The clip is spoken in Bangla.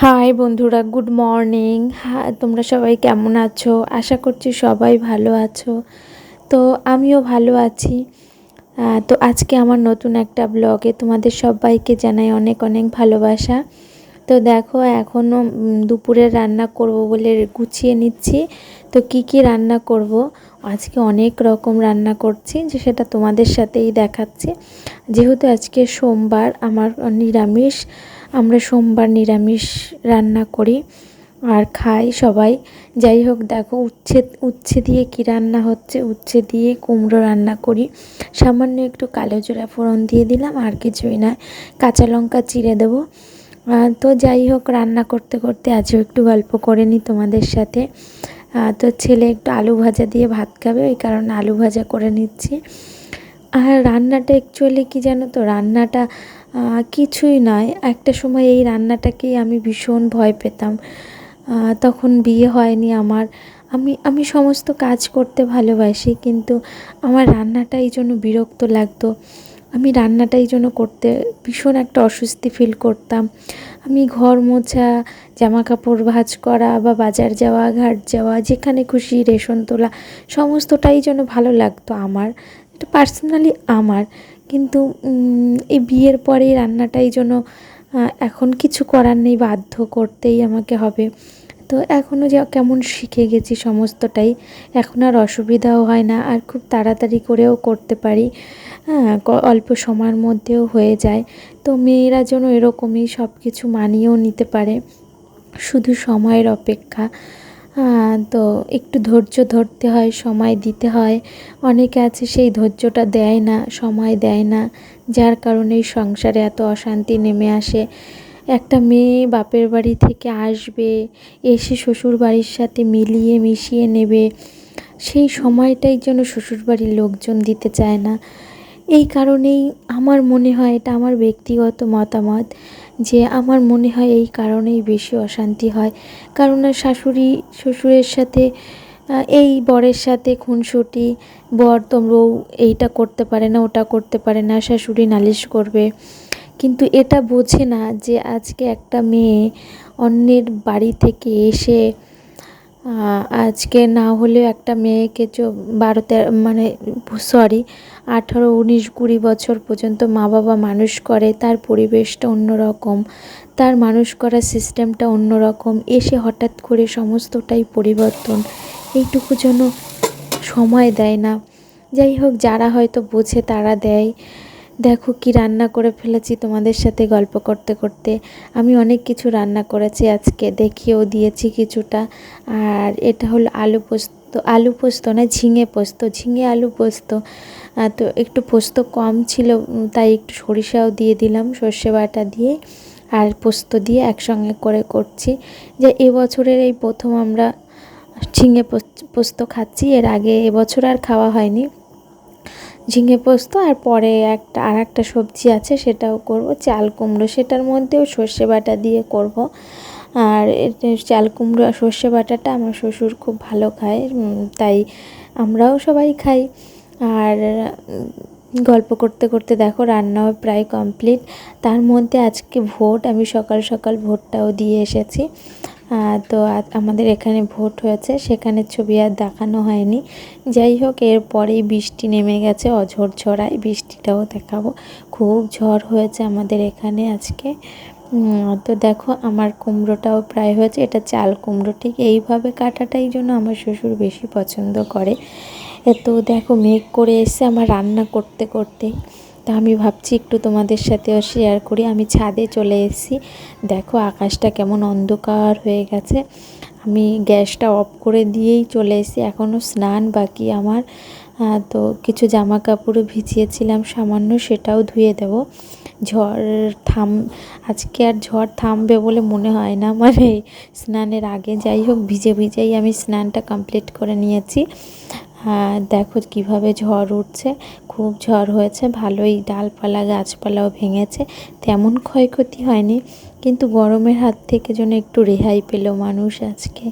হাই বন্ধুরা গুড মর্নিং হ্যাঁ তোমরা সবাই কেমন আছো? আশা করছি সবাই ভালো আছো। তো আমিও ভালো আছি। তো আজকে আমার নতুন একটা ব্লগে তোমাদের সবাইকে জানাই অনেক অনেক ভালোবাসা। তো দেখো এখনও দুপুরে রান্না করব বলে গুছিয়ে নিচ্ছি। তো কি কি রান্না করব? আজকে অনেক রকম রান্না করছি, যে সেটা তোমাদের সাথেই দেখাচ্ছি। যেহেতু আজকে সোমবার, আমার নিরামিষ আমরা সোমবার নিরামিষ রান্না করি আর খাই সবাই। যাই হোক, দেখো, উচ্ছে উচ্ছে দিয়ে কি রান্না হচ্ছে? উচ্ছে দিয়ে কুমড়ো রান্না করি। সামান্য একটু কালো জিরা ফোড়ন দিয়ে দিলাম, আর কিছুই না। কাঁচা লঙ্কা চিড়ে দেবো। তো যাই হোক, রান্না করতে করতে আজও একটু গল্প করে নিই তোমাদের সাথে। তো ছেলে একটু আলু ভাজা দিয়ে ভাত খাবে, ওই কারণে আলু ভাজা করে নিচ্ছি। আর রান্নাটা অ্যাকচুয়ালি কি জানো তো? রান্নাটা কিছুই নয়। একটা সময় এই রান্নাটাকেই আমি ভীষণ ভয় পেতাম। তখন বিয়ে হয়নি আমার। আমি আমি সমস্ত কাজ করতে ভালোবাসি, কিন্তু আমার রান্নাটা এই জন্য বিরক্ত লাগতো। আমি রান্নাটাই জন্য করতে ভীষণ একটা অস্বস্তি ফিল করতাম। আমি ঘর মোছা জামা কাপড় ভাঁজ করা বা বাজার যাওয়া, ঘাট যাওয়া, যেখানে খুশি রেশন তোলা, সমস্তটাই যেন ভালো লাগতো আমার। এটা পার্সোনালি আমার। কিন্তু এই বিয়ের পরে রান্নাটাই যেন এখন কিছু করার নেই, বাধ্য করতেই আমাকে হবে। তো এখনও যে কেমন শিখে গেছি সমস্তটাই, এখন আর অসুবিধাও হয় না, আর খুব তাড়াতাড়ি করেও করতে পারি। হ্যাঁ অল্প সময়ের মধ্যেও হয়ে যায়। তো মেয়েরা যেন এরকমই সব কিছু মানিয়েও নিতে পারে। শুধু সময়ের অপেক্ষা। তো একটু ধৈর্য ধরতে হয়, সময় দিতে হয়। অনেকে আছে সেই ধৈর্যটা দেয় না, সময় দেয় না, যার কারণে সংসারে এত অশান্তি নেমে আসে। একটা মেয়ে বাপের বাড়ি থেকে আসবে, এসে শ্বশুর বাড়ির সাথে মিলিয়ে মিশিয়ে নেবে। সেই সময়টাই যেন শ্বশুরবাড়ির লোকজন দিতে চায় না। এই কারণেই আমার মনে হয় এটা আমার ব্যক্তিগত মতামত যে আমার মনে হয় এই কারণেই বেশি অশান্তি হয়। কারণ শাশুড়ি শ্বশুরের সাথে এই বরের সাথে খুনসুটি, বর তোমরাও এইটা করতে পারে না, ওটা করতে পারে না, শাশুড়ি নালিশ করবে। কিন্তু এটা বোঝে না যে আজকে একটা মেয়ে অন্যের বাড়ি থেকে এসে আজকে না হলেও একটা মেয়েকে চো বারো তেরো মানে সরি আঠারো, উনিশ, কুড়ি বছর পর্যন্ত মা বাবা মানুষ করে, তার পরিবেশটা অন্যরকম, তার মানুষ করার সিস্টেমটা অন্যরকম, এসে হঠাৎ করে সমস্তটাই পরিবর্তন। এইটুকু যেন সময় দেয় না। যাই হোক, যারা হয়তো বোঝে তারা দেয়। দেখো কি রান্না করে ফেলেছি তোমাদের সাথে গল্প করতে করতে। আমি অনেক কিছু রান্না করেছি আজকে, দেখিয়েও দিয়েছি কিছুটা। আর এটা হলো আলু পোস্ত আলু পোস্ত না ঝিঙে পোস্ত, ঝিঙে আলু পোস্ত। তো একটু পোস্ত কম ছিল তাই একটু সরিষাও দিয়ে দিলাম সর্ষে বাটা দিয়ে। আর পোস্ত দিয়ে একসঙ্গে করে করছি। যে এবছরের এই প্রথম আমরা ঝিঙে পোস্ত খাচ্ছি, এর আগে এবছর আর খাওয়া হয়নি। ঝিঙে পোস্ত আর পরে একটা, আর একটা সবজি আছে, সেটাও করব। চাল কুমড়ো, সেটার মধ্যেও সর্ষে বাটা দিয়ে করব। আর চাল কুমড়ো আর সর্ষে বাটাটা আমার শ্বশুর খুব ভালো খায় তাই আমরাও সবাই খাই। আর গল্প করতে করতে দেখো, রান্নাও প্রায় কমপ্লিট। তার মধ্যে আজকে ভোট, আমি সকাল সকাল ভোটটাও দিয়ে এসেছি। তো আমাদের এখানে ভোট হয়েছে, সেখানে ছবি আর দেখানো হয়নি। যাই হোক এরপরেই বৃষ্টি নেমে গেছে, অঝোর ঝড়ায় বৃষ্টিটাও দেখাবো। খুব ঝড় হয়েছে আমাদের এখানে আজকে। তো দেখো, আমার কুমড়োটাও প্রায় হয়েছে, এটা চাল কুমড়ো, ঠিক এইভাবে কাটাটাই জন্য আমার শ্বশুর বেশি পছন্দ করে। তো দেখো, মেঘ করে এসে আমার রান্না করতে করতে তা আমি ভাবছি একটু তোমাদের সাথেও শেয়ার করি। আমি ছাদে চলে এসেছি। দেখো আকাশটা কেমন অন্ধকার হয়ে গেছে। আমি গ্যাসটা অফ করে দিয়েই চলে এসেছি। এখনও স্নান বাকি আমার। তো কিছু জামা কাপড়ও ভিজিয়েছিলাম। সামান্য সেটাও ধুয়ে দেব। ঝড় থাম, আজকে আর ঝড় থামবে বলে মনে হয় না। মানে স্নানের আগে যাই হোক, ভিজে ভিজেই আমি স্নানটা কমপ্লিট করে নিয়েছি। দেখো কীভাবে ঝড় উঠছে। খুব ঝড় হয়েছে, ভালোই ডালপালা, গাছপালাও ভেঙেছে। তেমন ক্ষয়ক্ষতি হয়নি, কিন্তু গরমের হাত থেকে যেন একটু রেহাই পেল মানুষ আজকে।